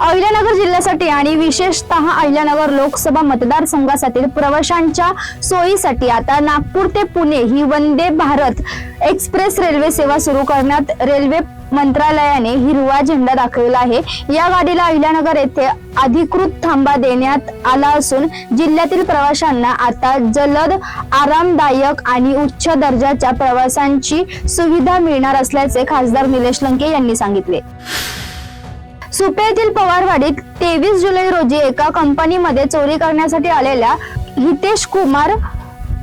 अहिल्यानगर जिल्ह्यासाठी आणि विशेषतः अहिल्यानगर लोकसभा मतदारसंघासाठी प्रवाशांच्या सोयीसाठी आता नागपूर ते पुणे ही वंदे भारत एक्सप्रेस रेल्वे सेवा सुरू करण्यात रेल्वे मंत्रालयाने हिरवा झेंडा दाखवला आहे. या गाडीला अहिल्यानगर येथे अधिकृत थांबा देण्यात आला असून जिल्ह्यातील प्रवाशांना आता जलद आरामदायक आणि उच्च दर्जाच्या प्रवासांची सुविधा मिळणार असल्याचे खासदार निलेश लंके यांनी सांगितले. सुपे येथील पवारवाडीत तेवीस जुलै रोजी एका कंपनीमध्ये चोरी करण्यासाठी आलेल्या हितेश कुमार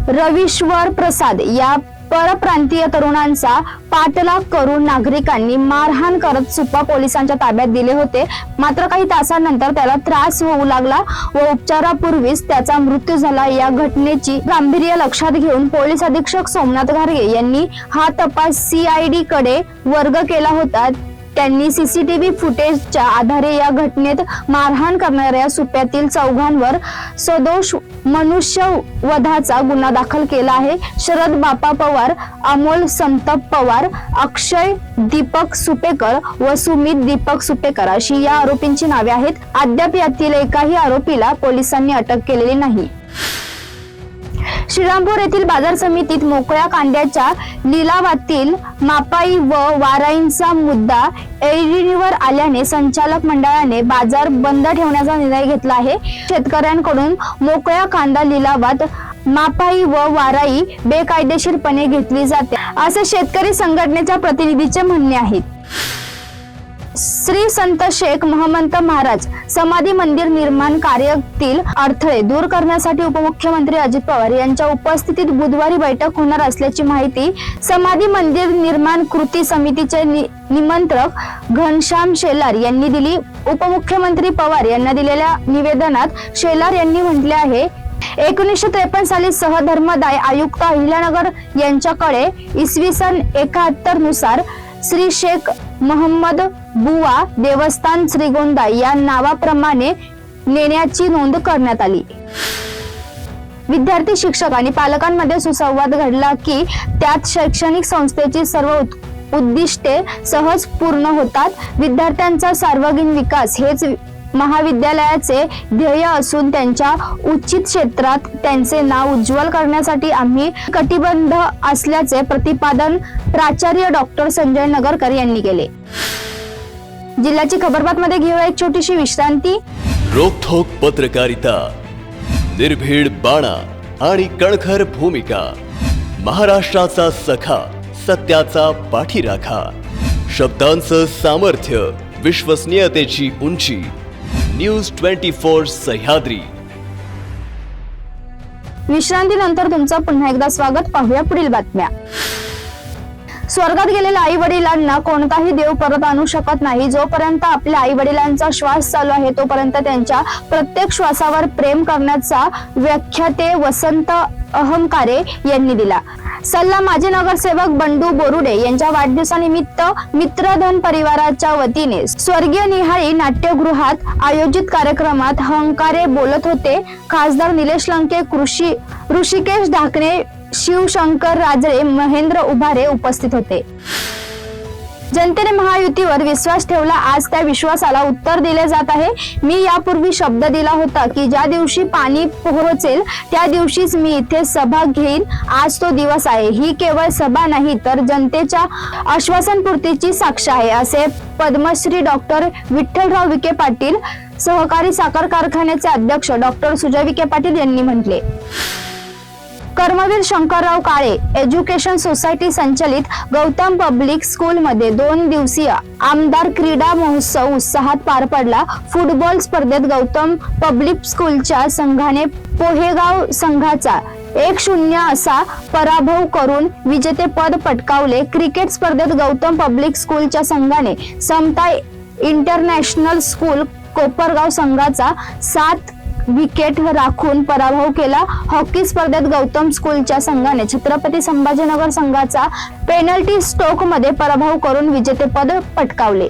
रविश्वर प्रसाद या परप्रांतीय तरुणांचा पाठलाग करून नागरिकांनी मारहाण करत सुपा पोलिसांच्या ताब्यात दिले होते. मात्र काही तासांनंतर त्याला त्रास होऊ लागला व उपचारापूर्वीच त्याचा मृत्यू झाला. या घटनेची गांभीर्य लक्षात घेऊन पोलीस अधीक्षक सोमनाथ घारगे यांनी हा तपास सीआयडी कडे वर्ग केला होता. त्यांनी सीसीटीव्ही फुटेजच्या आधारे या घटनेत मारहाण करणाऱ्या सुप्यातील चौघांवर सदोष मनुष्य वधाचा गुन्हा दाखल केला आहे. शरद बापा पवार अमोल संतप पवार अक्षय दीपक सुपेकर व सुमित दीपक सुपेकर अशी या आरोपींची नावे आहेत. अद्याप यातील एकाही आरोपीला पोलिसांनी अटक केलेली नाही. श्रीरामपूर येथील बाजार समितीत मोकळ्या कांद्याच्या लिलावातील मापाई व वाराईंचा मुद्दा ऐरणीवर आल्याने संचालक मंडळाने बाजार बंद ठेवण्याचा निर्णय घेतला आहे. शेतकऱ्यांकडून मोकळ्या कांदा लिलावात मापाई व वाराई बेकायदेशीरपणे घेतली जाते असे शेतकरी संघटनेच्या प्रतिनिधीचे म्हणणे आहे. श्री संत शेख महमंत महाराज समाधी मंदिर निर्माण कार्यातील अडथळे दूर करण्यासाठी उपमुख्यमंत्री अजित पवार यांच्या उपस्थितीत बुधवारी बैठक होणार असल्याची माहिती समाधी मंदिर निर्माण कृती समितीचे नि- निमंत्रक घनश्याम शेलार यांनी दिली. उपमुख्यमंत्री पवार यांना दिलेल्या निवेदनात शेलार यांनी म्हटले आहे एकोणीसशे त्रेपन्न साली सहधर्मदाय आयुक्त अहिल्यानगर यांच्याकडे इसवी सन एकाहत्तरनुसार श्री शेख मोहम्मद बुवा देवस्थान श्रीगोंदा या नावाप्रमाणे नेण्याची नोंद करण्यात आली. विद्यार्थी शिक्षक आणि पालकांमध्ये सुसंवाद घडला की त्यात शैक्षणिक संस्थेची सर्व उद्दिष्टे सहज पूर्ण होतात. विद्यार्थ्यांचा सार्वजनिक विकास हेच महाविद्यालयाचे ध्येय असून त्यांच्या उचित क्षेत्रात त्यांचे नाव उज्ज्वल करण्यासाठी आम्ही कटिबंध असल्याचे प्रतिपादन प्राचार्य डॉक्टर संजय नगरकर यांनी केले. जिल्ह्याची खबरबातमध्ये घेऊया एक छोटीशी विश्रांती. रोखोक पत्रकारिता निर्भीड बाणा आणि कणखर भूमिका महाराष्ट्राचा सखा सत्याचा पाठीराखा शब्दांचं सामर्थ्य विश्वसनीयतेची उंची न्यूज ट्वेंटी फोर सह्याद्री. विश्रांतीनंतर तुमचं पुन्हा एकदा स्वागत. पाहूया पुढील बातम्या. स्वर्गात गेलेल्या आई वडिलांना कोणताही देव परत आणू शकत नाही. जोपर्यंत आपल्या आई वडिलांचा श्वास चालू आहे तोपर्यंत त्यांच्या प्रत्येक श्वासावर प्रेम करण्याचा व्याख्याते वसंत अहंकारे यांनी दिला. सल्ला माजी नगरसेवक बंडू बोरुडे यांच्या वाढदिवसानिमित्त मित्रधन परिवाराच्या वतीने स्वर्गीय निहाळी नाट्यगृहात आयोजित कार्यक्रमात हंकारे बोलत होते. खासदार निलेश लंके कृषी ऋषिकेश धाकणे शिवशंकर राजळे महेंद्र उभारे उपस्थित होते. जनतेने महायुतीवर विश्वास ठेवला. आज त्या विश्वासाला उत्तर दिले जात आहे. मी यापूर्वी शब्द दिला होता की ज्या दिवशी पाणी पोहोचेल त्या दिवशीच मी इथे सभा घेईन. आज तो दिवस आहे. ही केवळ सभा नाही तर जनतेच्या आश्वासनपूर्तीची साक्ष आहे असे पद्मश्री डॉक्टर विठ्ठलराव विखे पाटील सहकारी साखर कारखान्याचे अध्यक्ष डॉक्टर सुजय विखे पाटील यांनी म्हटले. कर्मवीर शंकरराव काळे एज्युकेशन सोसायटी संचलित गौतम पब्लिक स्कूलमध्ये दोन दिवसीय आमदार क्रीडा महोत्सव उत्साहात पार पडला. फुटबॉल स्पर्धेत गौतम पब्लिक स्कूलच्या संघाने पोहेगाव संघाचा एक शून्य असा पराभव करून विजेतेपद पटकावले. क्रिकेट स्पर्धेत गौतम पब्लिक स्कूलच्या संघाने समता इंटरनॅशनल स्कूल कोपरगाव संघाचा सात विकेट राखून पराभव केला. हॉकी स्पर्धेत गौतम स्कूलच्या संघाने छत्रपती संभाजीनगर संघाचा पेनल्टी स्ट्रोकमध्ये पराभव करून विजेतेपद पटकावले.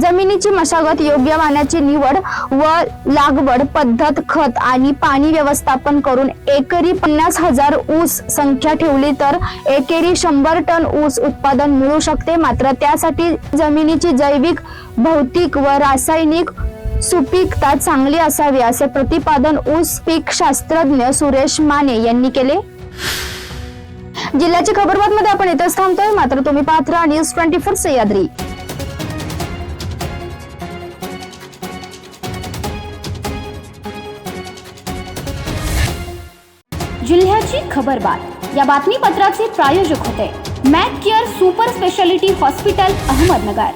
जमिनीची मशागत योग्य वाण्याची निवड व लागवड पद्धत खत आणि पाणी व्यवस्थापन करून एकरी पन्नास हजार ऊस संख्या ठेवली तर एकेरी शंभर टन ऊस उत्पादन मिळू शकते. मात्र त्यासाठी जमिनीची जैविक भौतिक व रासायनिक सुपीकता चांगली असावी असे प्रतिपादन ऊस पीक शास्त्रज्ञ सुरेश माने यांनी केले. जिल्ह्याची खबरबात मध्ये आपण इथंच थांबतोय. मात्र तुम्ही पाहत राहा न्यूज ट्वेंटी फोर सह्याद्री जिल्ह्याची खबरबात या बातमीपत्राचे प्रायोजक होते. Mac Care super speciality hospital Ahmednagar.